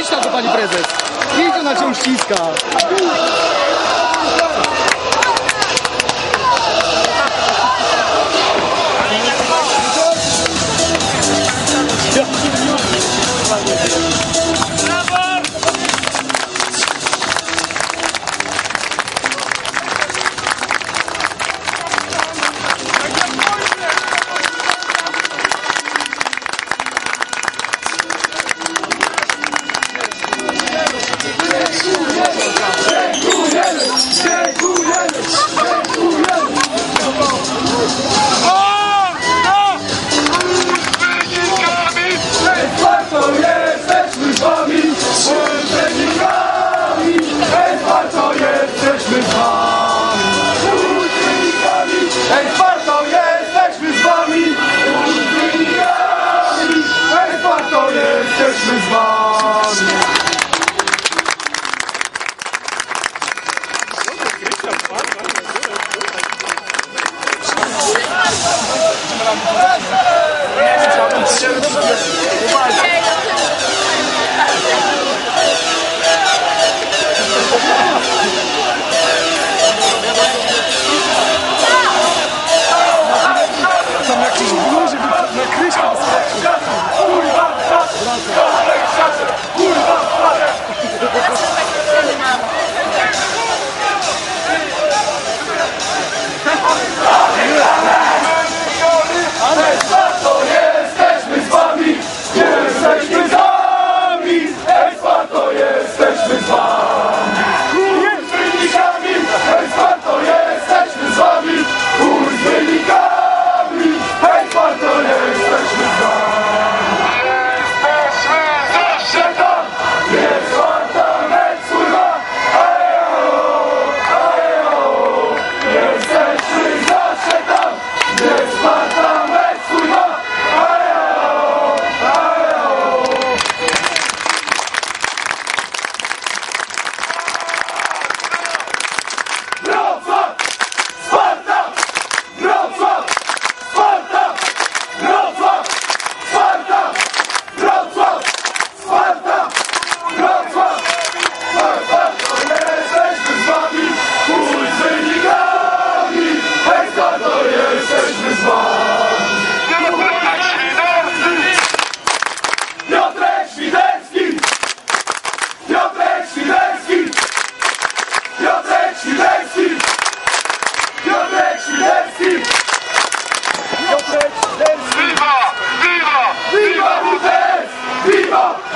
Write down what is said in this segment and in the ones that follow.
Idź tam do pani prezes. Idź, ona cię ściska. Ej,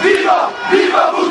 Viva! Viva!